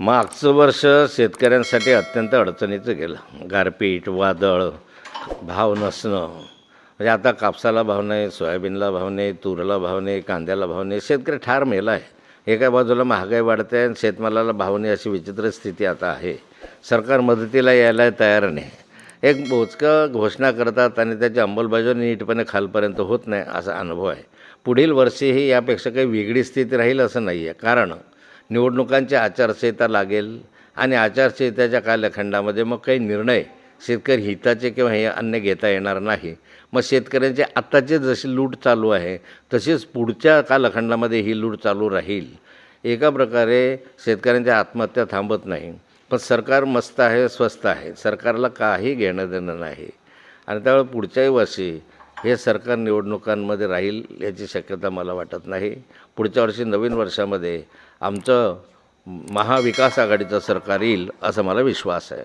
मागचं वर्ष शेतकऱ्यांसाठी अत्यंत अडचणीचं गेलं. गारपीट वादळ भाव नसणं. म्हणजे आता कापसाला भाव नाही सोयाबीनला भाव नाही तुरला भाव नाही कांद्याला भाव नाही. शेतकरी ठार मेला आहे. एका बाजूला महागाई वाढते आणि शेतमालाला भाव नाही अशी विचित्र स्थिती आता आहे. सरकार मदतीला यायला तयार नाही. एक मोजकं घोषणा करतात आणि त्याची अंमलबजावणी नीटपणे खालपर्यंत होत नाही असा अनुभव आहे. पुढील वर्षीही यापेक्षा काही वेगळी स्थिती राहील असं नाही आहे कारण निवडणुकांची आचारसंहिता लागेल आणि आचारसंहितेच्या कालखंडामध्ये मग काही निर्णय शेतकरी हिताचे किंवा हे अन्य घेता येणार नाही. मग शेतकऱ्यांचे आत्ताचे जशी लूट चालू आहे तशीच पुढच्या कालखंडामध्ये ही लूट चालू राहील. एका प्रकारे शेतकऱ्यांच्या आत्महत्या थांबत नाही. पण सरकार मस्त आहे स्वस्त आहे. सरकारला काही घेणं देणं नाही. आणि त्यामुळे पुढच्याही वर्षी हे सरकार निवडणुकांमध्ये राहील याची शक्यता मला वाटत नाही. पुढच्या वर्षी नवीन वर्षामध्ये आमचं महाविकास आघाडीचं सरकार येईल असा मला विश्वास आहे.